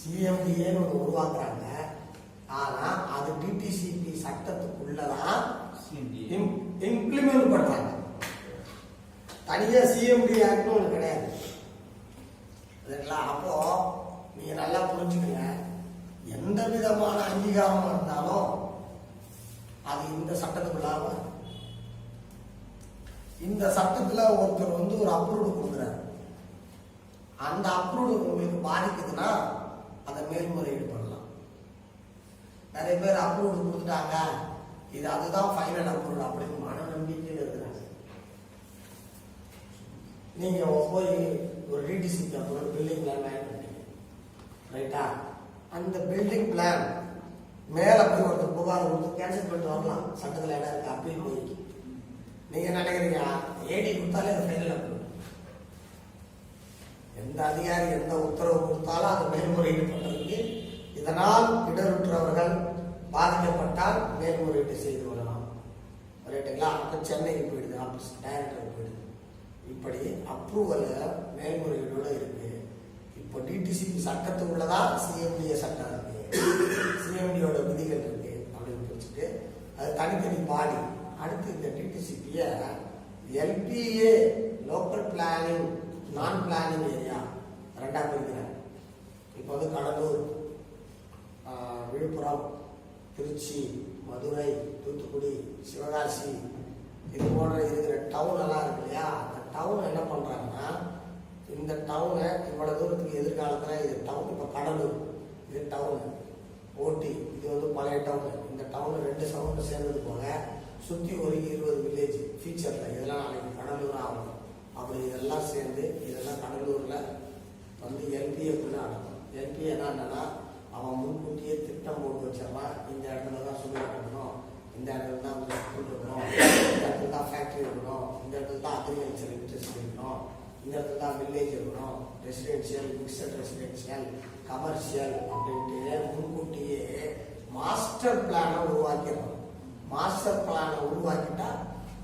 சிஎம்டிஏன்னு ஒன்று உருவாக்குறாங்க. ஆனா அது டிடிசிபி சட்டத்துக்குள்ளதான் இம்ப்ளிமெண்ட் பண்றாங்க தனியா சிஎம்டி ஆக்ட்னு ஒன்று கிடையாது. சரிங்களா? அப்போ நீங்க நல்லா புரிஞ்சுக்கங்க. எந்த விதமான அங்கீகாரம் இருந்தாலும் அது இந்த சட்டத்துக்குள்ளாக வரும். இந்த சட்டத்துல ஒருத்தர் வந்து ஒரு அப்ரூவ்டு கொடுக்குறாரு. அந்த அப்ரூவ்டு உங்களுக்கு பாதிக்குதுன்னா அதை மேல்முறையீடு பண்ணலாம். நிறைய பேர் அப்ரூவ்டு கொடுத்துட்டாங்க. இது அதுதான் ஃபைனல் அப்ரூவல் அப்படின்னு மன நம்பிக்கையில் இருக்கிறாங்க. நீங்க போய் ஒரு டிடிசிக்கு ஒரு பில்டிங் பிளான் வாங்கி பண்ணீங்க ரைட்டா அந்த பில்டிங் பிளான் மேல போய் ஒருத்தர் புகார் கொடுத்து கேன்சல் பண்ணிட்டு வரலாம். சட்டத்தில் இடம் இருக்கு அப்படின்னு போய். நீங்க நினைக்கிறீங்க? ஏடி கொடுத்தாலே அது ஃபைனல் அப்ரூவல் இந்த அதிகாரி எந்த உத்தரவு கொடுத்தாலும் அது மேல்முறையீடு பண்ணுறதுக்கு இதனால் இடருற்றவர்கள் பாதிக்கப்பட்டால் மேல்முறையீடு செய்து கொள்ளலாம். ரைட்டுங்களா அப்போ சென்னைக்கு போயிடுது ஆஃபீஸ் டைரக்டர் போயிடுது. இப்படி அப்ரூவலில் மேல்முறையீடோடு இருக்கு. இப்போ டிடிசிபி சட்டத்துக்குள்ளதா சிஎம்டிஏ சட்டம் இருக்கு. சிஎம்டியோட விதிகள் இருக்கு அப்படின்னு புரிச்சுட்டு அது தனித்தனி பாடி அடுத்து இந்த டிடிசிபியை எல்பிஏ லோக்கல் பிளானிங் நான் பிளானிங் ஏரியா ரெண்டா பிரிக்கிறாங்க இப்போ வந்து கடலூர் விழுப்புரம் திருச்சி மதுரை தூத்துக்குடி சிவகாசி இது போன்ற இருக்கிற டவுன் எல்லாம் இருக்கு இல்லையா? அந்த டவுன் என்ன பண்ணுறாங்கன்னா இந்த டவுனை இவ்வளவு தூரத்துக்கு எதிர்காலத்தில் இது டவுன் இப்போ கடலூர் இது டவுன் ஓட்டி இது வந்து பழைய டவுன் இந்த டவுன் ரெண்டு சவுண்ட் சேர்ந்தது போக சுற்றி ஒரு இருபது வில்லேஜ் ஃபியூச்சர்ல இதெல்லாம் நாளைக்கு கடலூர் ஆகணும் அப்படி இதெல்லாம் சேர்ந்து இதெல்லாம் கடலூர்ல வந்து எல்பிஏக்குள்ள அடக்கும் எல்பிஏ என்னன்னா அவன் முன்கூட்டியே திட்டம் போட்டு வச்சிடறான் இந்த இடத்துல தான் சுகர் இருக்கணும். இந்த இடத்துல தான் வந்து ஸ்கூல் இருக்கணும். இந்த இடத்துல தான் ஃபேக்ட்ரி இருக்கணும். இந்த இடத்துல தான் அக்ரிகல்ச்சர் இண்டஸ்ட்ரி இருக்கணும். இந்த இடத்துல தான் வில்லேஜ் இருக்கணும். ரெசிடென்ஷியல் மிக்சட் ரெசிடென்ஷியல் கமர்ஷியல் அப்படின்ட்டு முன்கூட்டியே மாஸ்டர் பிளானை உருவாக்கிடணும். மாஸ்டர் பிளானை உருவாக்கிட்டா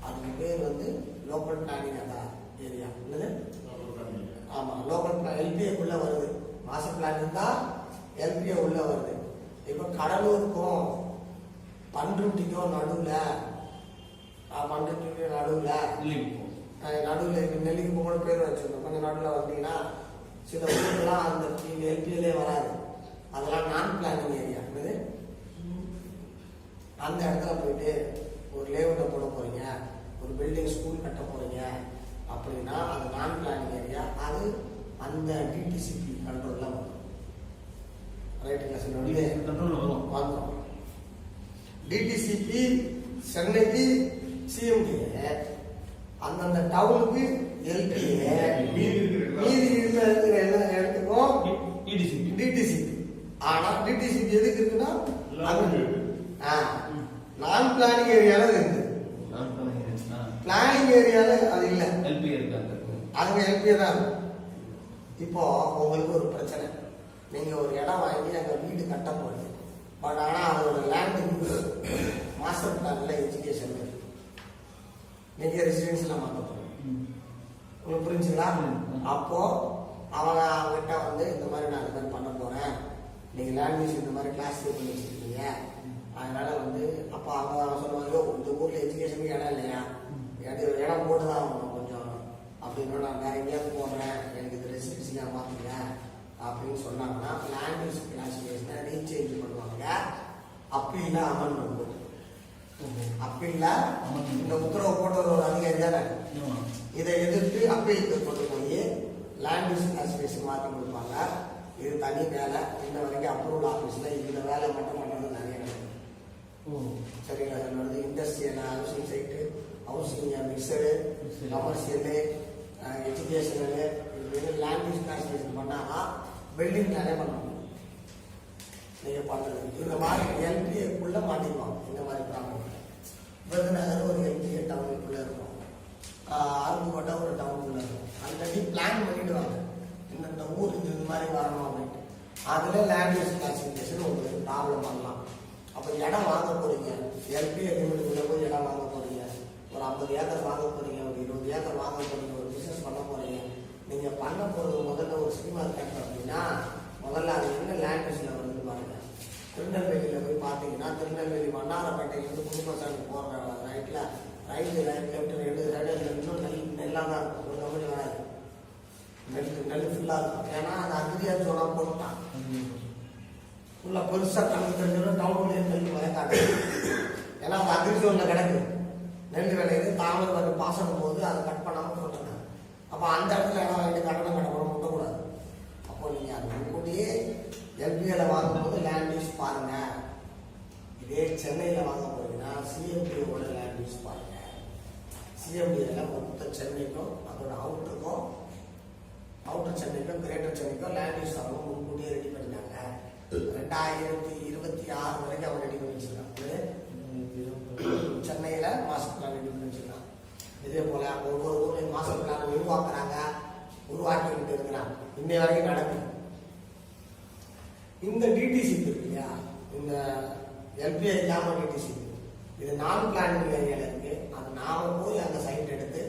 அதுக்கு பேர் வந்து லோக்கல் பிளானிங் அதான் ஏரியா என்னது? ஆமா லோக்கல் பிளான் எல்பிஏக்குள்ள வருது. மாஸ்டர் பிளான் தான் எல்பிஏ உள்ள வருது. இப்போ கடலூருக்கும் பண்ருட்டிக்கும் நடுவுல ஆ, பண்ருட்டிக்கும் நடுவுல நடுவில் நெல்லிக்கு போன பேர் வச்சிருக்கோம் கொஞ்சம் நடுவில் வந்தீங்கன்னா சில ஊர்லாம் அந்த எல்பிஎல்லே வராது. அதெல்லாம் நான் பிளானிங் ஏரியா என்னது? அந்த இடத்துல போயிட்டு ஒரு லேஅவுட்டை போட போறீங்க. ஒரு பில்டிங் ஸ்கூல் கட்ட போறீங்க. அப்படின்னா அது நான் பிளானிங் ஏரியா அது அந்த டிடிசிபி கண்ட்ரோல்ல வரும். ரைட்டுங்களா சார் வெளியே கண்ட்ரோல் வரும். வந்துடும் டிடிசிபி சென்னைக்கு சிஎம்டிஏ அந்தந்த டவுனுக்கு எல்பிஏ மீதி இருக்கிற எல்லா இடத்துக்கும் இடிசிபி டிடிசிபி ஆனா டிடிசிபி எதுக்கு இருக்குன்னா. நான் பிளானிங் ஏரியால அது இருக்குது பிளானிங் ஏரியால அது இல்லை. அங்க எல்பிஏ தான் இருக்கும் இப்போ உங்களுக்கு ஒரு பிரச்சனை. நீங்க ஒரு இடம் வாங்கி அங்க வீடு கட்ட போறீங்க பட் ஆனா அதோட லேண்ட் மாஸ்டர் பிளான்ல எஜுகேஷன் இருக்கு. நீங்க ரெசிடென்சியலா மாத்த போறீங்க. உங்களுக்கு புரிஞ்சுங்களா? ம். அப்போ அவங்க அவங்ககிட்ட வந்து இந்த மாதிரி நான் இந்த மாதிரி பண்ண போறேன். நீங்க லேண்ட் இந்த மாதிரி கிளாஸ் பண்ணி வச்சிருக்கீங்க. அதனால வந்து அப்போ அவங்க அவங்க சொல்லுவாங்க இந்த ஊர்ல எஜுகேஷனுக்கு இடம் இல்லையா? இடம் போட்டு தான் அப்படின்னு நான் வேற எங்கேயாவது போடுறேன் எனக்கு இது ரெசிடென்சியாக மாத்துங்க அப்படின்னு சொன்னாங்கன்னா லேண்ட் யூஸ் கிளாசிஃபிகேஷனை ரீசேஞ்ச் பண்ணுவாங்க. அப்பீல அமல்மெண்ட் அப்பீல இந்த உத்தரவு போட்ட ஒரு அதிகாரி தானே? இதை எதிர்த்து அப்பீலுக்கு கொண்டு போய் லேண்ட் யூஸ் கிளாசிஃபிகேஷன் மாற்றி கொடுப்பாங்க. இது தனி வேலை. இன்ன வரைக்கும் அப்ரூவல் ஆஃபீஸில் இந்த வேலை மட்டும் பண்ணுறது நிறைய சரிங்களா சார் வந்து industrial housing site housing Mixed. Commercial educational இது லேண்ட் யூஸ் கிளாசிஃபிகேஷன் பில்டிங் நிறைய பண்ணணும் நிறைய நீங்கள் பண்ணுறது இந்த மாதிரி எல்பிஏக்குள்ளே மாட்டிக்குவாங்க. இந்த மாதிரி ப்ராப்ளம் விருதுநகர் ஒரு எல்பிஏ டவுனுக்குள்ளே இருக்கும். ஆஹ் அருப்புக்கோட்டை ஒரு டவுனுக்குள்ளே இருக்கும். ஆல்ரெடி பிளான் பண்ணிவிடுவாங்க இந்தந்த ஊர் இந்த மாதிரி வரணும் அப்படின்ட்டு. அதில் லாங்குவேஜ் யூஸ் கிளாசிஃபிகேஷன் உங்களுக்கு ப்ராப்ளம் பண்ணலாம். அப்போ இடம் வாங்க போகிறீங்க எல்பிஏ லிமிட்டுக்குள்ளே போய் இடம் வாங்க போறீங்க. ஒரு ஐம்பது ஏக்கர் வாங்க போகிறீங்க ஒரு இருபது ஏக்கர் வாங்க போகிறீங்க பண்ண போகிறீங்க நீங்கள் பண்ண போகிறது முதல்ல ஒரு சினிமா கட்டணும் அப்படின்னா முதல்ல அது என்ன லாங்குவேஜில் வருது பாருங்கள் திருநெல்வேலியில் போய் பார்த்தீங்கன்னா திருநெல்வேலி மன்னாரப்பேட்டையிலேருந்து குடும்பசாமி போகிற ரைட்டில் ரைட்டு ரைட் லெஃப்ட் ரெண்டு ரெண்டு இன்னும் நெல் நெல்லாக தான் இருக்கும். ஒரு கம்பெனி வராது. நெல் நெல் ஃபுல்லாக இருக்கும். ஏன்னா அது அக்ரியா ஜோனாக போட்டான் உள்ள பெருசாக கணக்கு தெரிஞ்சாலும் டவுன்லேயே நெல் வயக்காடு ஏன்னா அது அக்ரி கிடக்கு. நெல் விளையுது தாமரை வந்து பாசனம் போது அதை கட் பண்ணாமல் போட்டுருக்காங்க. அப்போ அந்த இடத்துல இடம் வாங்கிட்டு கட்டணம் கட்டப்படம் முட்டக்கூடாது. அப்போ நீங்கள் அது முன்கூட்டியே எல்பிஎல வாங்கும்போது லேண்ட் யூஸ் பாருங்க. இதே சென்னையில் வாங்க போறீங்கன்னா சிஎம்டியோட லேண்ட் யூஸ் பாருங்க. சிஎம்டியில் மொத்த சென்னைக்கும் அதோட அவுட்டருக்கும் அவுட்டர் சென்னைக்கும் கிரேட்டர் சென்னைக்கும் லேண்ட் யூஸ் ஆகும் முன்கூட்டியே ரெடி பண்ணிட்டாங்க. ரெண்டாயிரத்தி இருபத்தி ஆறு வரைக்கும் அவங்க ரெடி பண்ணி வச்சிருக்காங்க சென்னையில் மாஸ்டர் பிளான் ரெடி பண்ணி வச்சிருக்காங்க இதே போல ஒவ்வொரு ஊர்லையும் மாஸ்டர் பிளான் உருவாக்குறாங்க உருவாக்கி விட்டு இருக்கிறான் இன்னை வரைக்கும் நடக்குது. இந்த டிடிசி இல்லையா? இந்த எல்பிஐ இல்லாமல் டிடிசி இது நான் பிளானிங் ஏரியால இருக்கு. அது நாம போய் அந்த சைட் எடுத்து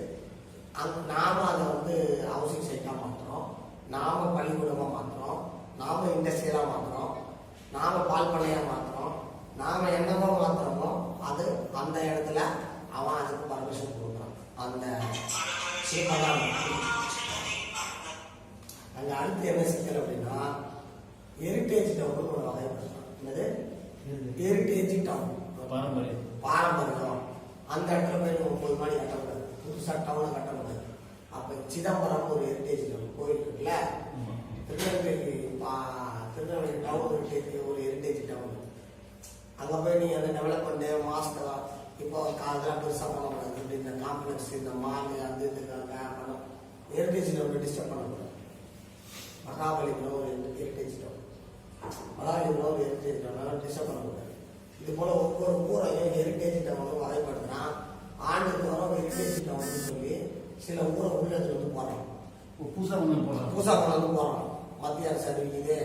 அங்க நாம அதை வந்து ஹவுசிங் சைட்டா மாத்துறோம். நாம பள்ளிக்கூடமா மாத்துறோம். நாம இண்டஸ்ட்ரியலா மாத்துறோம். அந்த இடத்துல போய் நம்ம முப்பது மாடி கட்டக்கூடாது புதுசாக டவுனை கட்டக்கூடாது அப்போ சிதம்பரம் ஒரு ஹெரிட்டேஜ் டவுன் கோயில் இருக்குல்ல? திருநெல்வேலி பா- திருநெல்வேலி டவுன் ஹெரிட்டேஜ் ஒரு ஹெரிட்டேஜ் டவுன் அங்கே போய் நீ அதை டெவலப் பண்ண மாஸ்டர் இப்போ காலத்தில் பெருசாக பண்ணக்கூடாது இப்படி இந்த காம்ப்ளெக்ஸ் இந்த மால் அது இதுக்காக பணம் ஹெரிட்டேஜ் டவுன் டிஸ்டர்ப் பண்ணக்கூடாது மகாபலிபுரம் ஒரு ஹெரிட்டேஜ் டவுன் மகாபலிபுரம் ஒரு ஹெரிட்டேஜ் டவுன் டிஸ்டர்ப் பண்ணக்கூடாது இது போல ஒவ்வொரு ஊரையும் ஹெரிட்டேஜ் டவுன் வகைப்படுத்தினா ஆண்டுக்கு வரும் ஹெரிட்டேஜ் டவுன் சொல்லி சில உள்ளத்துல வந்து போடுறோம் இப்போ புதுசா ஒண்ணு போடுறாங்க. பூசா கொண்டாந்து போடுறோம் மத்திய அரசு அறிவிக்குது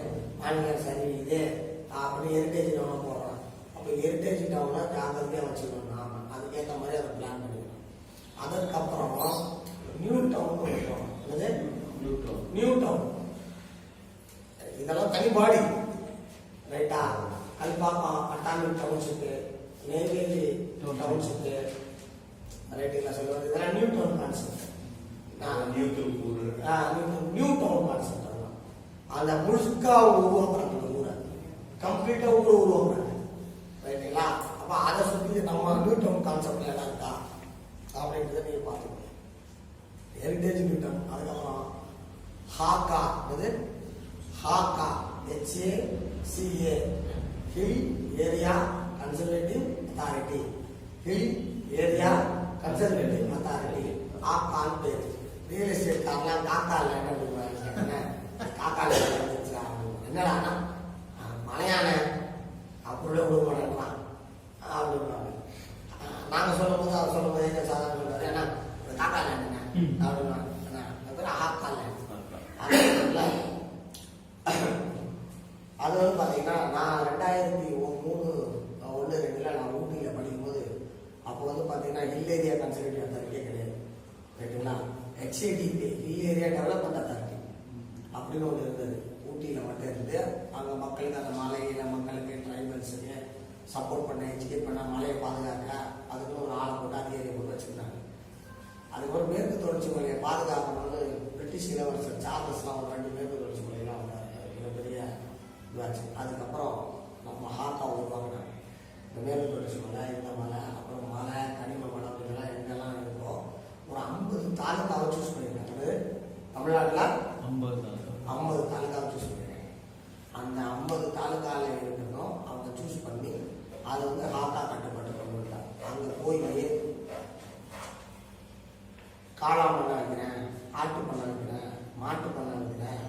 மாநில அரசு அறிவிக்குது. அப்படி ஹெரிட்டேஜ் டவுனை போடுறோம் அப்போ ஹெரிட்டேஜ் டவுனை ஜாக்கிரதையாக வச்சுக்கணும் நாம. அதுக்கேற்ற மாதிரி அதை பிளான் பண்ணிக்கணும். அதற்கப்புறம் நியூ டவுன் போடுறோம் என்னது? நியூட்ரல். நியூ டவுன் இதெல்லாம் தனி பாடி ரைட்டா கல்பாக்கம் பட்டாமி டவுன்ஷிப்பு நெய்வேலி டவுன்ஷிப்பு ரைட்டுங்களா சொல்லுவது இதெல்லாம் நியூ டவுன் கான்செப்ட் நான் new Tiruppur new town concept அதெல்லாம் அந்த முழுக்கா உருவாக்குறாங்க இந்த ஊரை கம்ப்ளீட்டா ஊரை உருவாக்குறாங்க ரைட்டுங்களா அப்ப அதை சுத்தி நம்ம நியூ டவுன் கான்செப்ட்ல இடம் இருக்கா அப்படின்றத நீங்க பார்த்துக்கணும் ஹெரிட்டேஜ் நியூ டவுன் அதுக்கப்புறம் ஹாக்கா இது HACA HA CA hill area conservative authority hill area conservative authority ஆக்கான்னு பேர் ரியல் எஸ்டேட் காரெல்லாம் காக்கா லேண்ட் அப்படின்னு காக்கா லேண்ட் என்னடானா மலையான அப்படியே விட மாட்டேங்கிறான் அப்படின்றாங்க நாங்கள் சொல்லும் போது அவர் சொல்லும் போது எங்க சாதாரண சொல்றாரு ஏன்னா இது காக்கா லேண்டுங்க ம். அப்படின்னா ஆக்கா லேண்ட் அது வந்து பார்த்தீங்கன்னா நான் ரெண்டாயிரத்தி மூணு ஒன்று ரெண்டில் நான் ஊட்டியில் படிக்கும்போது அப்போ வந்து பார்த்தீங்கன்னா ஹில் ஏரியா கன்சர்வேட்டிவ் அத்தாரிட்டியே கிடையாது ரைட்டுங்களா HADP hill area development authority அப்படின்னு ஒன்று இருந்தது. ஊட்டியில் மட்டும் இருந்து அங்கே மக்களுக்கு அந்த மலையில் மக்களுக்கு ட்ரைபல்ஸுக்கு சப்போர்ட் பண்ண எஜுகேட் பண்ண மலையை பாதுகாக்க அதுக்குன்னு ஒரு ஆளை போட்டு அதிகாரியை போட்டு வச்சுருந்தாங்க. அதுக்கப்புறம் மேற்கு தொடர்ச்சி மலையை பாதுகாக்கணும்னு பிரிட்டிஷ் இளவரசர் சார்லஸ்லாம் ஒரு ரெண்டு மேற்கு தொடர்ச்சி மலையெல்லாம் வந்தார். மிகப்பெரிய இதுவாச்சு அதுக்கு நம்ம ஹாக்கா உருவாங்கினாங்க இந்த மேற்கு தொடர்ச்சி மலை இந்த மலை அப்புறம் மலை கனிம மலை அப்படிங்கெல்லாம் எங்கெல்லாம் இருக்கோ ஒரு ஐம்பது தாலுக்காவை சூஸ் பண்ணியிருக்காங்க தமிழ்நாட்டில் ஐம்பது தான். ஐம்பது தாலுக்காவை சூஸ் பண்ணியிருக்காங்க அந்த ஐம்பது தாலுக்காவில் இருக்கணும் அவங்க சூஸ் பண்ணி அதை வந்து ஹாக்கா கட்டுப்பட்டு கொண்டு வந்தாங்க அங்கே போய் காளான் பண்ண வைக்கிறேன் ஆட்டு பண்ண வைக்கிறேன் மாட்டு பண்ண வைக்கிறேன்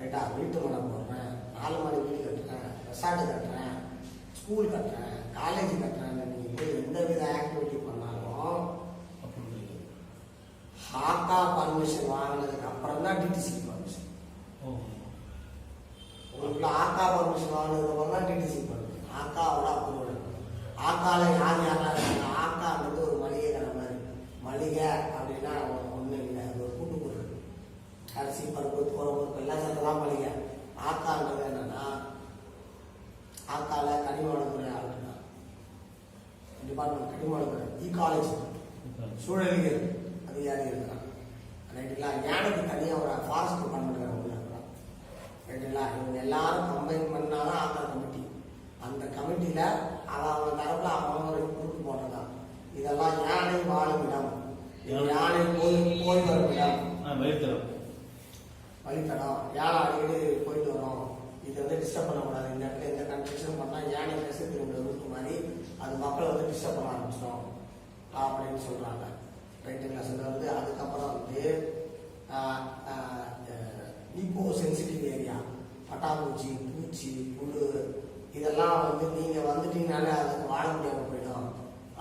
ரைட்டா வீட்டு மனை போடுறேன் நாலு மணி வீடு கட்டுறேன் ரெசார்ட் கட்டுறேன் ஸ்கூல் கட்டுறேன் காலேஜ் கட்டுறேன் நீங்கள் எந்த வித ஆக்டிவிட்டி பண்ணாலும் ஹாக்கா பர்மிஷன் வாங்கினதுக்கு அப்புறம் தான் டிடிசி பர்மிஷன் ஓ. உங்களுக்கு ஆக்கா பர்மிஷன் வாங்கினதுக்கு அப்புறம் தான் டிடிசி பர்மிஷன் ஆக்காவோட அப்ரூவல் ஆக்கால யார் யாரெல்லாம் இருக்காங்க ஆக்கான்றது ஒரு மளிகை கடை மாதிரி மளிகை அப்படின்னா ஒன்றும் இல்லை அது ஒரு கூட்டு பொருள் அரிசி பருப்பு தோரம்பருப்பு எல்லாம் சேர்த்துதான் மளிகை ஆக்கான்றது என்னன்னா ஆக்கால கனிம வளத்துறை ஆளுநர் டிபார்ட்மெண்ட் கனிம வளத்துறை இ காலேஜ் சூழலியல் அதிகாரி இருக்கிறான் ரைட்டுங்களா? ஞானிக்கு தனியாக ஒரு ஃபாரஸ்ட் டிபார்ட்மெண்ட் உள்ள இருக்கிறான் ரைட்டுங்களா? இவங்க எல்லாரும் கம்பைன் பண்ணாதான் ஆந்திர கமிட்டி அந்த கமிட்டியில அவன் அவன் தரப்புல அவன் ஒரு குரூப் போட்டிருக்கான் இதெல்லாம் யானை வாழும் இடம். யானை போய் போய் வரும் இடம். வயிற்றுல வழித்தடம். யானை அடிக்கடி போயிட்டு வரும். இது வந்து டிஸ்டர்ப் பண்ணக்கூடாது. இந்த இடத்துல எந்த கன்ஸ்ட்ரக்ஷன் பண்ணால் யானை பேச திரும்ப மாதிரி. அது மக்களை வந்து டிஸ்டர்ப் பண்ண ஆரம்பிச்சிடும். அப்படின்னு சொல்கிறாங்க ரைட்டுங்களா வந்து அதுக்கப்புறம் வந்து இப்போ சென்சிட்டிவ் ஏரியா பட்டாம்பூச்சி பூச்சி புழு இதெல்லாம் வந்து நீங்கள் வந்துட்டீங்கனாலே அதுக்கு வாழ முடியாமல் போயிடும்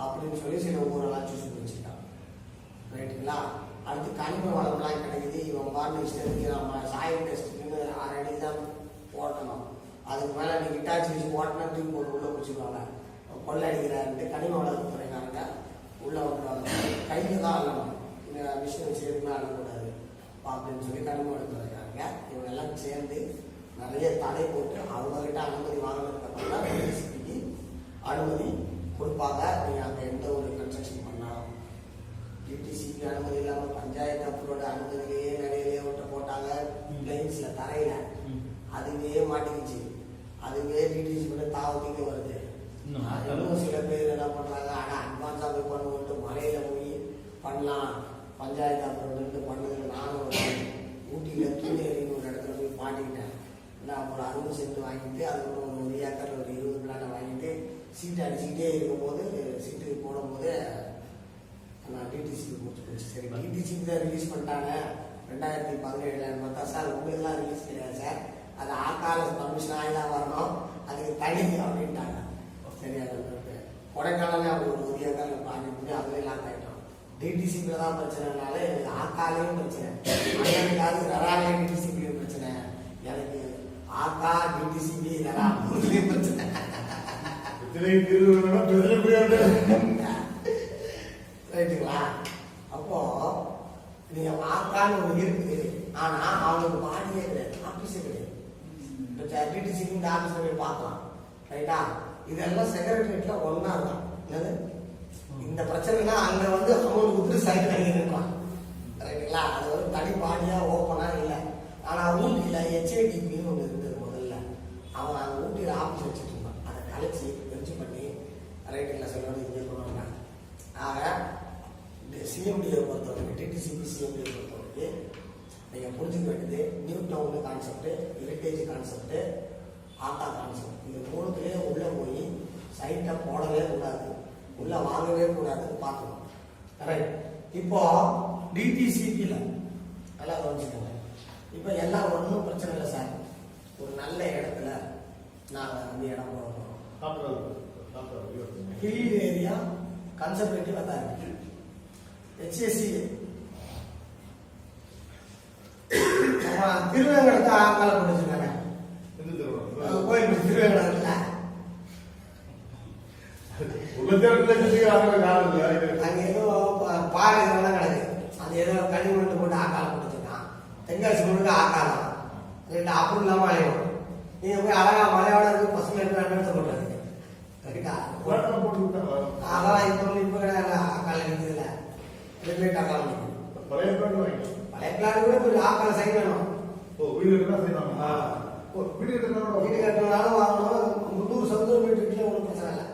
அப்படின்னு சொல்லி சில ஊரெல்லாம் சூஸ் பண்ணி வச்சுருக்காங்க ரைட்டுங்களா அடுத்து கனிம வளம்லாம் கிடைக்குது இவன் பாட்டு இஷ்டத்துக்கு நம்ம சாயில் டெஸ்ட்டுக்குன்னு ஆறு அடி தான் போட்டணும் அதுக்கு மேலே நீ இட்டாச்சி வச்சு போட்டனா தூக்கி போட்டு உள்ளே பிடிச்சிருவாங்க கொள்ளை அடிக்கிறாருன்ட்டு கனிம வளத்துறைக்காரங்க உள்ளே வந்துடுவாங்க கையில் தான் அள்ளணும் இந்த மிஷின் வச்சு எதுவுமே அள்ளக்கூடாது கனிம வளத்துறைக்காரங்க இவங்க எல்லாம் சேர்ந்து நிறைய தடை போட்டு அவங்ககிட்ட அனுமதி வாங்கினதுக்கு அப்புறம் தான் DCP அனுமதி கொடுப்பாங்க. நீங்கள் அங்கே எந்த ஒரு கன்ஸ்ட்ரக்ஷன் பண்ணாலும். டிடிசிக்கு அனுமதி இல்லாமல் பஞ்சாயத்து அப்ரோட அனுமதியிலேயே நிறைய ஓட்ட போட்டாங்க. லைன்ஸ்ல தரையில. அதுவே மாட்டிக்கிச்சு. அதுவே டிடிசி கூட தாவத்திங்க வருது. இன்னும் சில பேர் என்ன பண்றாங்க ஆனா அட்வான்ஸா போய் பண்ணுவோம்ட்டு மலையில போய் பண்ணலாம். பஞ்சாயத்து அப்ரோடு பண்ணதுல நானும் ஊட்டியில கீழே ஒரு இடத்துல போய் மாட்டிக்கிட்டேன் நான் ஒரு அறுபது சென்ட் வாங்கிட்டு அதுக்கப்புறம் ஒரு ஒரு ஏக்கர் ஒரு இருபது பிளாட்டை வாங்கிட்டு சீட்டு அடிச்சுக்கிட்டே இருக்கும்போது சீட்டு போடும்போது நான் டிடிசிக்கு கொடுத்து சரி டிடிசிக்கு தான் ரிலீஸ் பண்ணிட்டாங்க. ரெண்டாயிரத்தி பதினேழுல பார்த்தா சார் உங்களுக்குலாம் ரிலீஸ் கிடையாது சார். அது ஆக்கால பர்மிஷன் ஆகி தான் வரணும். அதுக்கு தனி அப்படின்ட்டாங்க. சரி அது கொடைக்கானலே அப்படி ஒரு ஒரு ஏக்கரில் பாதி பண்ணி அதுவே லாக் டிடிசிக்கு தான் பிரச்சனைனால எனக்கு ஆக்காலையும் பிரச்சனை அண்ணனுக்காவது ரெராலே டிடிசிக்கு பிரச்சனை. எனக்கு ஆக்கா டிடிசிபி ரெரா மூணுலேயும் பிரச்சனை. ரைட்டுங்களா? அப்போ நீங்க வாக்கான்னு ஒண்ணு இருக்குது. ஆனா அவங்களுக்கு பாடியே கிடையாது ஆபீஸே கிடையாது. இப்போ டிடிசி இந்த ஆபீஸ்ல போய் பார்க்கலாம். ரைட்டா? இதெல்லாம் செக்ரட்டரியேட்ல ஒண்ணா தான் என்னது? இந்த பிரச்சனைனா அங்க வந்து அமௌண்ட் கொடுத்து சைன் இருக்கான் ரைட்டுங்களா அது வந்து தனி பாடியாக ஓப்பனா இல்லை. ஆனா ஊட்டியில ஹெச்ஏடிபின்னு ஒன்று இருந்தது முதல்ல. அவன் அந்த ஊட்டியில் ஆபீஸ் வச்சுட்டு இருந்தான். அதை கலைச்சி வெஞ்சு பண்ணி ரைட்டுங்களா சொல்லுவது இங்கே கொண்டு வந்தாங்க ஆக சிஎம்டியை பொறுத்தவரைக்கும் டிடிசிபி சிஎம்டியை பொறுத்தவரைக்கும் நீங்கள் புரிஞ்சுக்க வேண்டியது new town concept heritage concept HACA concept இது மூணுத்துலேயே உள்ளே போய் சைட்டை போடவே கூடாது. உள்ளே வாங்கவே கூடாதுன்னு பார்க்கணும். ரைட் இப்போ டிடிசிபியில் நல்லா கவனிச்சுக்கோங்க. இப்போ எல்லாம் ஒன்றும் பிரச்சனை இல்லை சார் ஒரு நல்ல இடத்துல நாங்கள் வந்து இடம் போடணும் ஹில் ஏரியா கன்சர்வேட்டிவாக தான் இருக்கு. ஹெச்எஸ்சி திருநங்கத்தை ஆக்கால முடிஞ்சு கோயில் திருவேங்கடத்துல அங்க ஏதோ பாறை இதெல்லாம் கிடக்கு அது ஏதோ களிமண் போட்டு ஆக்கால போட்டுருக்கான் தென்காசி முழுக்க ஆக்காலம் ரெண்டு அப்படி இல்லாம அலையும். நீங்க போய் அழகா மலையோட இருக்கு பசங்க எடுத்து போட்டுருக்கீங்க ரைட்டா அதெல்லாம் இப்போ இப்போ கிடையாது ஆக்கால நிற்கிறதுல ரெகுலேட் ஆக்கால நிற்கும் பழைய பிளான் கூட கொஞ்சம் ஆக்கால சைன் வேணும். வீடு கட்டணும்னாலும் வாங்கணும். முந்நூறு சதுர மீட்டருக்குள்ள ஒன்றும் பிரச்சனை இல்லை.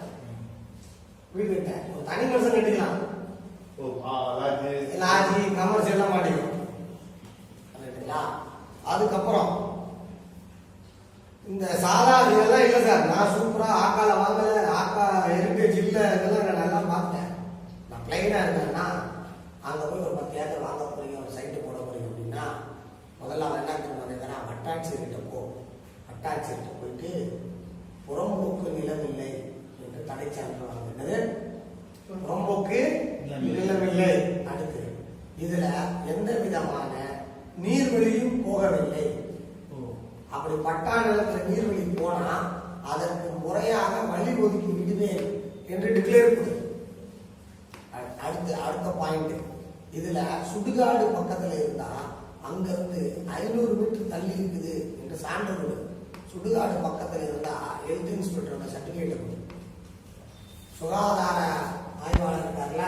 வீடு கட்ட ஒரு தனி மனுஷன் கட்டிக்கலாம். லாஜி கமர்ஸ் எல்லாம் மாட்டிக்கும் அதுக்கப்புறம் இந்த சாதா இதெல்லாம் இல்லை சார். நான் சூப்பரா ஆக்கால வாங்கல ஆக்கா ஹெரிட்டேஜ் இல்லை இதெல்லாம் நான் நல்லா பார்த்தேன். நான் பிளைனா இருக்கேன்னா அங்க போய் ஒரு பத்து ஏக்கர் வாங்க போறீங்க ஒரு சைட்டு போட போறீங்க அப்படின்னா முதல்ல அவன் என்ன தெரியும் வட்டாட்சியர்கிட்ட போ. வட்டாட்சியர்கிட்ட போயிட்டு வாங்க என்னது புறம்போக்கு நிலமில்லை அடுத்து இதுல எந்த விதமான நீர்வழியும் போகவில்லை. அப்படி பட்டா நிலத்துல நீர்வழி போனா அதற்கு முறையாக வழி ஒதுக்கி விடுவேன் என்று டிக்ளேர் அ- அடுத்து அடுத்த பாயிண்ட் இதுல சுடுகாடு பக்கத்துல இருந்தா அங்க இருந்து ஐநூறு மீட்டர் தள்ளி இருக்குது என்று சான்று கொடு சுடுகாடு பக்கத்துல இருந்தா ஹெல்த் இன்ஸ்பெக்டரோட சர்டிபிகேட் சுகாதார ஆய்வாளர் இருக்கார்ல